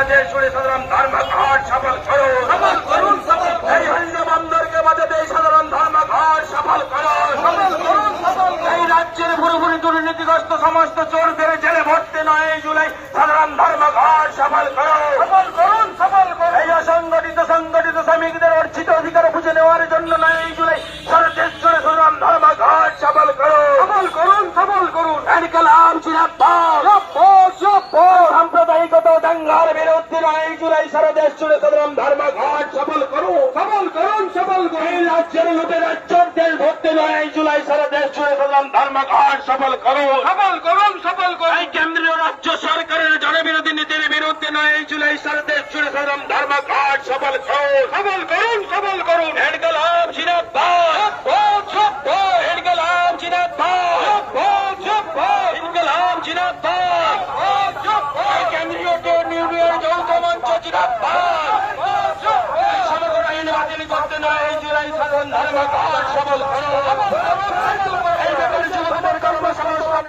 সারা দেশ জুড়ে সাধারণ ধর্মঘট সফল করো সফল করুন সফল এই হিন্দু বন্দরকে বাজাতে সাধারণ ধর্মঘট সফল করো সফল করুন সফল এই রাজ্যের পুরোপুরি দুর্নীতিগ্রস্ত সমস্ত চোরদের জেলে ভর্তি নয় জুলাই সাধারণ ধর্মঘট সফল করো সফল করুন সফল করুন। এই অসংগঠিত সংগঠিত শ্রমিকদের অর্জিত অধিকার বুঝে নেওয়ার জন্য নয় এই জুলাই সারা দেশ জুড়ে সাধারণ ধর্মঘট সফল করো সফল করুন সফল করুন। কালাম জিনাব্বাস সাম্প্রদায়িকতা ও দাঙ্গার বিরুদ্ধে নয় এই জুলাই সারা দেশ জুড়ে করলাম ধর্মঘট সফল করো সফল করুন সফল করুন। রাজ্যের রাজ্যের দেশ ভর্তি নয় এই জুলাই সারা দেশ জুড়ে করলাম ধর্মঘট সফল করো সফল করুন সফল করুন। এই কেন্দ্রীয় রাজ্য সরকারের জনবিরোধী নীতির বিরুদ্ধে নয় এই জুলাই সারা দেশ জুড়ে করলাম ধর্মঘট সফল করো সফল করুন সফল করুন। সমগ্র আইন বাতিল করতে না এই